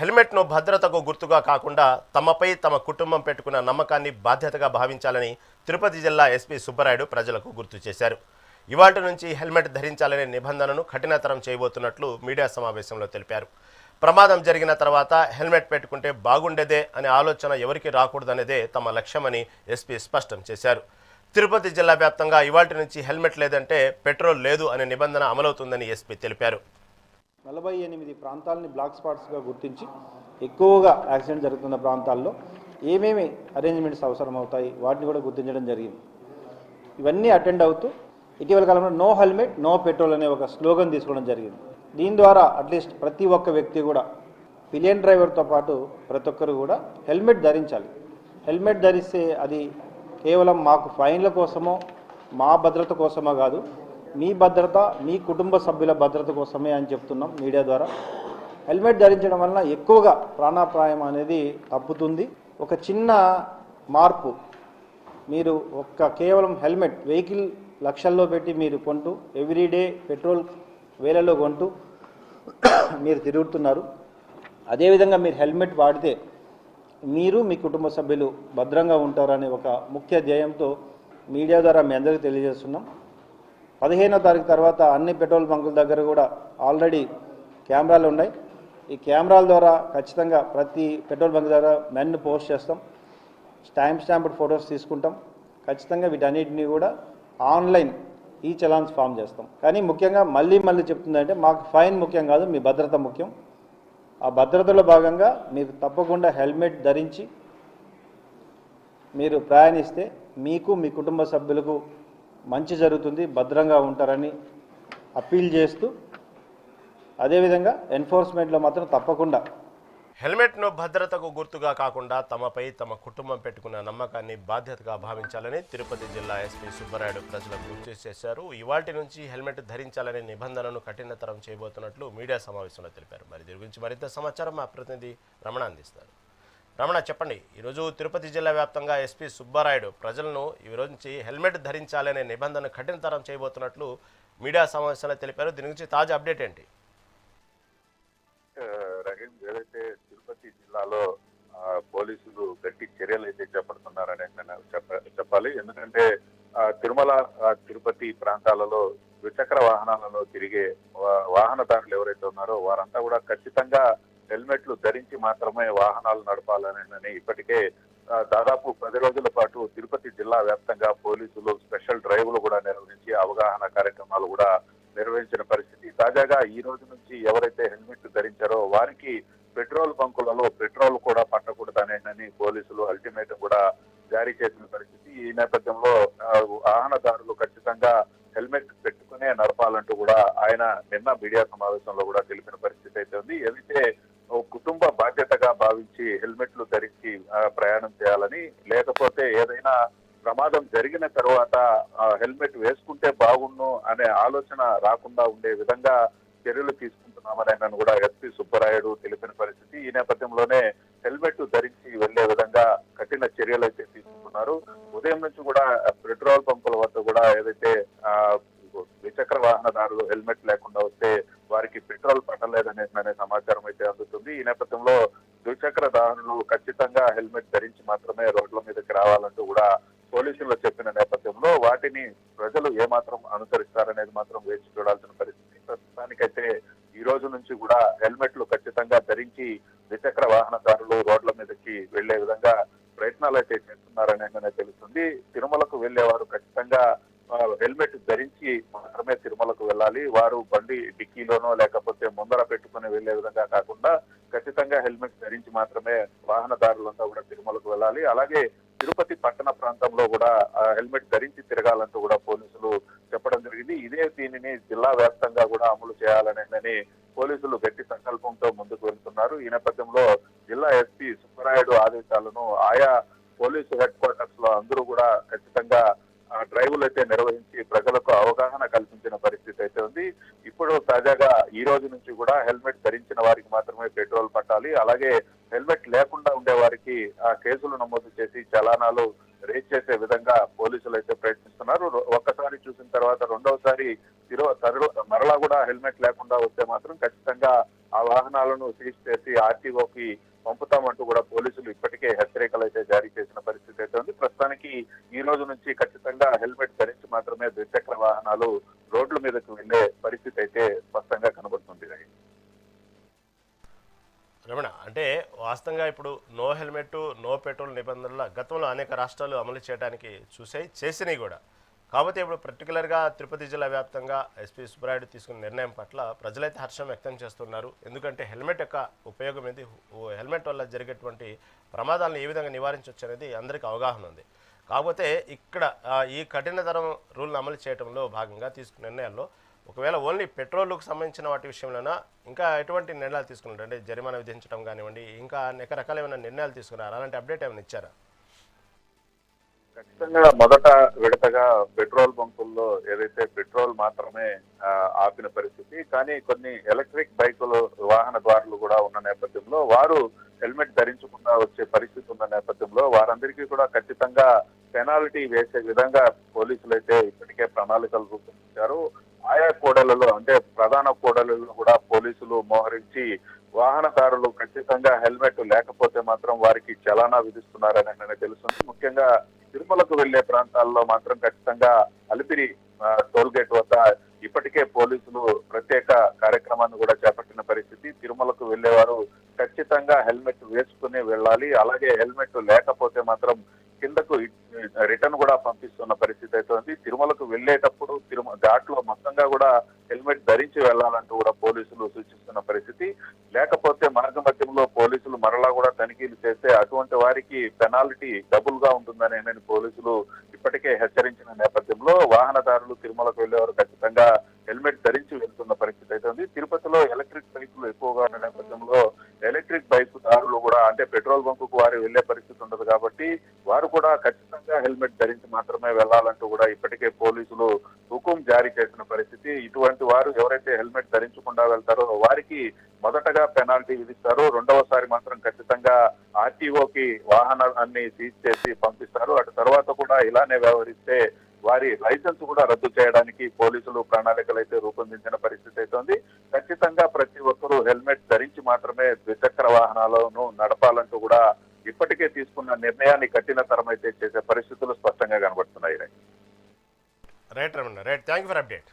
హెల్మెట్ను భద్రతకు గుర్తుగా కాకుండా తమపై తమ కుటుంబం పెట్టుకున్న నమ్మకాన్ని బాధ్యతగా భావించాలని తిరుపతి జిల్లా ఎస్పీ సుబ్బరాయుడు ప్రజలకు గుర్తు చేశారు. ఇవాటి నుంచి హెల్మెట్ ధరించాలనే నిబంధనను కఠినతరం చేయబోతున్నట్లు మీడియా సమావేశంలో తెలిపారు. ప్రమాదం జరిగిన తర్వాత హెల్మెట్ పెట్టుకుంటే బాగుండేదే అనే ఆలోచన ఎవరికి రాకూడదనేదే తమ లక్ష్యమని ఎస్పీ స్పష్టం చేశారు. తిరుపతి జిల్లా వ్యాప్తంగా ఇవాటి నుంచి హెల్మెట్ లేదంటే పెట్రోల్ లేదు అనే నిబంధన అమలవుతుందని ఎస్పీ తెలిపారు. నలభై ఎనిమిది ప్రాంతాలని బ్లాక్ స్పాట్స్గా గుర్తించి ఎక్కువగా యాక్సిడెంట్ జరుగుతున్న ప్రాంతాల్లో ఏమేమి అరేంజ్మెంట్స్ అవసరం అవుతాయి వాటిని కూడా గుర్తించడం జరిగింది. ఇవన్నీ అటెండ్ అవుతూ ఇటీవల కాలంలో నో హెల్మెట్ నో పెట్రోల్ అనే ఒక స్లోగన్ తీసుకోవడం జరిగింది. దీని ద్వారా అట్లీస్ట్ ప్రతి ఒక్క వ్యక్తి కూడా పిలియన్ డ్రైవర్తో పాటు ప్రతి ఒక్కరు కూడా హెల్మెట్ ధరించాలి. హెల్మెట్ ధరిస్తే అది కేవలం మాకు ఫైన్ల కోసమో మా భద్రత కోసమో కాదు మీ భద్రత మీ కుటుంబ సభ్యుల భద్రత కోసమే అని చెప్తున్నాం మీడియా ద్వారా. హెల్మెట్ ధరించడం వలన ఎక్కువగా ప్రాణాప్రాయం అనేది తప్పుతుంది. ఒక చిన్న మార్పు మీరు ఒక్క కేవలం హెల్మెట్ వెహికల్ లక్షల్లో పెట్టి మీరు కొంటూ ఎవ్రీడే పెట్రోల్ వేలలో కొంటూ మీరు తిరుగుతున్నారు. అదేవిధంగా మీరు హెల్మెట్ వాడితే మీరు మీ కుటుంబ సభ్యులు భద్రంగా ఉంటారనే ఒక ముఖ్య ధ్యేయంతో మీడియా ద్వారా మీ అందరికీ తెలియజేస్తున్నాం. పదిహేనో తారీఖు తర్వాత అన్ని పెట్రోల్ బంకుల దగ్గర కూడా ఆల్రెడీ కెమెరాలు ఉన్నాయి. ఈ కెమెరాల ద్వారా ఖచ్చితంగా ప్రతి పెట్రోల్ బంక్ ద్వారా మెన్ను పోస్ట్ చేస్తాం. స్టాంప్ స్టాంప్డ్ ఫొటోస్ తీసుకుంటాం. ఖచ్చితంగా వీటన్నిటిని కూడా ఆన్లైన్ ఈ చలాన్స్ ఫామ్ చేస్తాం. కానీ ముఖ్యంగా మళ్ళీ మళ్ళీ చెప్తుందంటే మాకు ఫైన్ ముఖ్యం కాదు మీ భద్రత ముఖ్యం. ఆ భద్రతలో భాగంగా మీరు తప్పకుండా హెల్మెట్ ధరించి మీరు ప్రయాణిస్తే మీకు మీ కుటుంబ సభ్యులకు మంచి జరుగుతుంది భద్రంగా ఉంటారని అప్పీల్ చేస్తూ అదేవిధంగా ఎన్ఫోర్స్మెంట్లో మాత్రం తప్పకుండా హెల్మెట్ను భద్రతకు గుర్తుగా కాకుండా తమపై తమ కుటుంబం పెట్టుకున్న నమ్మకాన్ని బాధ్యతగా భావించాలని తిరుపతి జిల్లా ఎస్పీ సుబ్బరాయుడు ప్రజలకు గుర్తు చేశారు. ఇవాటి నుంచి హెల్మెట్ ధరించాలనే నిబంధనను కఠినతరం చేయబోతున్నట్లు మీడియా సమావేశంలో తెలిపారు. మరి దీని గురించి మరింత సమాచారం మా ప్రతినిధి రమణ అందిస్తారు. రమణ చెప్పండి. ఈరోజు తిరుపతి జిల్లా వ్యాప్తంగా ఎస్పీ సుబ్బారాయుడు ప్రజలను ఈ రోజు నుంచి హెల్మెట్ ధరించాలనే నిబంధన కఠినతరం చేయబోతున్నట్లు మీడియా సమావేశంలో తెలిపారు. దీని గురించి తాజా అప్డేట్ ఏంటి? రహీం ఏదైతే తిరుపతి జిల్లాలో పోలీసులు గట్టి చర్యలు అయితే చేపడుతున్నారని నేను చెప్పాలి. ఎందుకంటే తిరుమల తిరుపతి ప్రాంతాలలో ద్విచక్ర వాహనాలలో తిరిగే వా- వాహనదారులు ఎవరైతే ఉన్నారో వారంతా కూడా ఖచ్చితంగా హెల్మెట్లు ధరించి మాత్రమే వాహనాలు నడపాలని ఇప్పటికే దాదాపు పది రోజుల పాటు తిరుపతి జిల్లా వ్యాప్తంగా పోలీసులు స్పెషల్ డ్రైవ్లు కూడా నిర్వహించి అవగాహన కార్యక్రమాలు కూడా నిర్వహించిన పరిస్థితి. తాజాగా ఈ రోజు నుంచి ఎవరైతే హెల్మెట్ ధరించారో వారికి పెట్రోల్ బంకులలో పెట్రోల్ కూడా పట్టకూడదనేనని పోలీసులు అల్టిమేటం కూడా జారీ చేసిన పరిస్థితి. ఈ నేపథ్యంలో వాహనదారులు ఖచ్చితంగా హెల్మెట్ పెట్టుకునే నడపాలంటూ కూడా ఆయన నిన్న మీడియా సమావేశంలో కూడా తెలిపిన పరిస్థితి అయితే ఉంది. ఏదైతే కుటుంబ బాధ్యతగా భావించి హెల్మెట్లు ధరించి ప్రయాణం చేయాలని లేకపోతే ఏదైనా ప్రమాదం జరిగిన తర్వాత ఆ, హెల్మెట్ వేసుకుంటే బాగుండు అనే ఆలోచన రాకుండా ఉండే విధంగా చర్యలు తీసుకుంటున్నామని ఆయన కూడా ఎస్పీ సుబ్బరాయుడు తెలిపిన పరిస్థితి. ఈ నేపథ్యంలోనే హెల్మెట్ ధరించి వెళ్ళే విధంగా కఠిన చర్యలు అయితే తీసుకుంటున్నారు. ఉదయం నుంచి కూడా పెట్రోల్ పంపుల వద్ద కూడా ఏదైతే ద్విచక్ర వాహనదారులు హెల్మెట్ లేకుండా వస్తే వారికి పెట్రోల్ పట్టలేదనే అనే సమాచారం అయితే అందుతుంది ఈ నేపథ్యంలో ద్విచక్ర దారులు ఖచ్చితంగా హెల్మెట్ ధరించి మాత్రమే రోడ్ల మీదకి రావాలంటూ కూడా పోలీసులు చెప్పిన నేపథ్యంలో వాటిని ప్రజలు ఏమాత్రం అనుసరిస్తారనేది మాత్రం వేచి చూడాల్సిన పరిస్థితి. ప్రస్తుతానికైతే ఈ రోజు నుంచి కూడా హెల్మెట్లు ఖచ్చితంగా ధరించి ద్విచక్ర వాహనదారులు రోడ్ల మీదకి వెళ్ళే విధంగా ప్రయత్నాలు అయితే చేస్తున్నారనే తెలుస్తుంది. తిరుమలకు వెళ్ళేవారు ఖచ్చితంగా హెల్మెట్ ధరించి మాత్రమే తిరుమలకు వెళ్ళాలి. వారు బండి డిక్కీలోనో లేకపోతే ముందర పెట్టుకుని వెళ్ళే విధంగా కాకుండా ఖచ్చితంగా హెల్మెట్ ధరించి మాత్రమే వాహనదారులంతా కూడా తిరుమలకు వెళ్ళాలి. అలాగే తిరుపతి పట్టణ ప్రాంతంలో కూడా హెల్మెట్ ధరించి తిరగాలంటూ కూడా పోలీసులు చెప్పడం జరిగింది. ఇదే దీనిని జిల్లా వ్యాప్తంగా కూడా అమలు చేయాలనేదని పోలీసులు గట్టి సంకల్పంతో ముందుకు వెళ్తున్నారు. ఈ నేపథ్యంలో జిల్లా ఎస్పీ సుబ్బరాయుడు ఆదేశాలను ఆయా పోలీసు హెడ్ క్వార్టర్స్లో అందరూ కూడా ఖచ్చితంగా డ్రైవ్లు అయితే నిర్వహించి ప్రజలకు అవగాహన కల్పించిన పరిస్థితి అయితే ఉంది. ఇప్పుడు తాజాగా ఈ రోజు నుంచి కూడా హెల్మెట్ ధరించిన వారికి మాత్రమే పెట్రోల్ పట్టాలి. అలాగే హెల్మెట్ లేకుండా ఉండే వారికి ఆ కేసులు నమోదు చేసి చలానాలు రేజ్ చేసే విధంగా పోలీసులు అయితే ప్రయత్నిస్తున్నారు. ఒక్కసారి చూసిన తర్వాత రెండవసారి మరలా కూడా హెల్మెట్ లేకుండా వస్తే మాత్రం ఖచ్చితంగా ఆ వాహనాలను సీజ్ చేసి ఆర్టీఓకి పంపుతామంటూ కూడా పోలీసులు ఇప్పటికే హెచ్చరికలు అయితే జారీ చేసిన పరిస్థితి అయితే ఉంది. ప్రస్తుతానికి ఈ రోజు నుంచి ఖచ్చితంగా హెల్మెట్ ధరించి మాత్రమే ద్విచక్ర వాహనాలు రోడ్ల మీదకు వెళ్ళే పరిస్థితి అయితే స్పష్టంగా కనబడుతుంది. రమణ అంటే వాస్తవంగా ఇప్పుడు నో హెల్మెట్ నో పెట్రోల్ నిబంధనల గతంలో అనేక రాష్ట్రాలు అమలు చేయడానికి చూసాయి చేసినాయి కూడా. కాకపోతే ఇప్పుడు పర్టికులర్గా తిరుపతి జిల్లా వ్యాప్తంగా ఎస్పీ సుబ్బరాయుడు తీసుకున్న నిర్ణయం పట్ల ప్రజలైతే హర్షం వ్యక్తం చేస్తున్నారు. ఎందుకంటే హెల్మెట్ యొక్క ఉపయోగం ఇది ఓ హెల్మెట్ వల్ల జరిగేటువంటి ప్రమాదాలను ఏ విధంగా నివారించవచ్చు అనేది అందరికీ అవగాహన ఉంది. కాకపోతే ఇక్కడ ఈ కఠినతరం రూల్ని అమలు చేయడంలో భాగంగా తీసుకున్న నిర్ణయాల్లో ఒకవేళ ఓన్లీ పెట్రోల్కు సంబంధించిన వాటి విషయంలోనా ఇంకా ఎటువంటి నిర్ణయాలు తీసుకున్నారు అంటే జరిమానా విధించడం కానివ్వండి ఇంకా అనేక రకాలైన నిర్ణయాలు తీసుకున్నారు? అలాంటి అప్డేట్ ఏమైనా ఇచ్చారా? ఖచ్చితంగా మొదట విడతగా పెట్రోల్ బంకుల్లో ఏదైతే పెట్రోల్ మాత్రమే ఆపిన పరిస్థితి. కానీ కొన్ని ఎలక్ట్రిక్ బైకులు వాహనదారులు కూడా ఉన్న నేపథ్యంలో వారు హెల్మెట్ ధరించకుండా వచ్చే పరిస్థితి ఉన్న నేపథ్యంలో వారందరికీ కూడా ఖచ్చితంగా పెనాల్టీ వేసే విధంగా పోలీసులు అయితే ఇప్పటికే ప్రణాళికలు రూపొందించారు. ఆయా కూడలలో అంటే ప్రధాన కూడలలో కూడా పోలీసులు మోహరించి వాహనదారులు ఖచ్చితంగా హెల్మెట్ లేకపోతే మాత్రం వారికి చలానా విధిస్తున్నారని నాకు తెలుస్తుంది ముఖ్యంగా తిరుమలకు వెళ్ళే ప్రాంతాల్లో మాత్రం ఖచ్చితంగా అలిపిరి టోల్గేట్ టోల్ గేట్ వద్ద ఇప్పటికే పోలీసులు ప్రత్యేక కార్యక్రమాన్ని కూడా చేపట్టిన పరిస్థితి. తిరుమలకు వెళ్ళేవారు ఖచ్చితంగా హెల్మెట్ వేసుకుని వెళ్ళాలి. అలాగే హెల్మెట్ లేకపోతే మాత్రం కిందకు రిటర్న్ కూడా పంపిస్తున్న పరిస్థితి అయితే ఉంది తిరుమలకు వెళ్ళేటప్పుడు తిరుమల ఘాట్లో మొత్తంగా కూడా హెల్మెట్ ధరించి వెళ్ళాలంటూ కూడా పోలీసులు సూచిస్తున్న పరిస్థితి. లేకపోతే మార్గ మధ్యంలో పోలీసులు మరలా కూడా తనిఖీలు చేస్తే అటువంటి వారికి పెనాల్టీ డబుల్గా ఉంటుందని నేను పోలీసులు ఇప్పటికే హెచ్చరించిన నేపథ్యంలో వాహనదారులు తిరుమలకు వెళ్ళేవారు ఖచ్చితంగా హెల్మెట్ ధరించి వెళ్తున్న పరిస్థితి అయితే ఉంది. తిరుపతిలో ఎలక్ట్రిక్ బైకులు ఎక్కువగా ఉన్న నేపథ్యంలో ఎలక్ట్రిక్ బైక్ దారులు కూడా అంటే పెట్రోల్ బంకుకు వారు వెళ్ళే పరిస్థితి ఉండదు కాబట్టి వారు కూడా ఖచ్చితంగా హెల్మెట్ ధరించి మాత్రమే వెళ్ళాలంటూ కూడా ఇప్పటికే పోలీసులు జారీ చేసిన పరిస్థితి ఇటువంటి వారు ఎవరైతే హెల్మెట్ ధరించకుండా వెళ్తారో వారికి మొదటగా పెనాల్టీ విధిస్తారు. రెండవసారి మాత్రం ఖచ్చితంగా ఆర్టీఓకి వాహనాన్ని సీజ్ చేసి పంపిస్తారు. అటు తర్వాత కూడా ఇలానే వ్యవహరిస్తే వారి లైసెన్స్ కూడా రద్దు చేయడానికి పోలీసులు ప్రణాళికలు అయితే రూపొందించిన పరిస్థితి అయితే ఉంది ఖచ్చితంగా ప్రతి ఒక్కరూ హెల్మెట్ ధరించి మాత్రమే ద్విచక్ర వాహనాలను నడపాలంటూ కూడా ఇప్పటికే తీసుకున్న నిర్ణయాన్ని కఠినతరం అయితే చేసే పరిస్థితులు స్పష్టంగా కనబడుతుంది right Ramana right. Thank you for update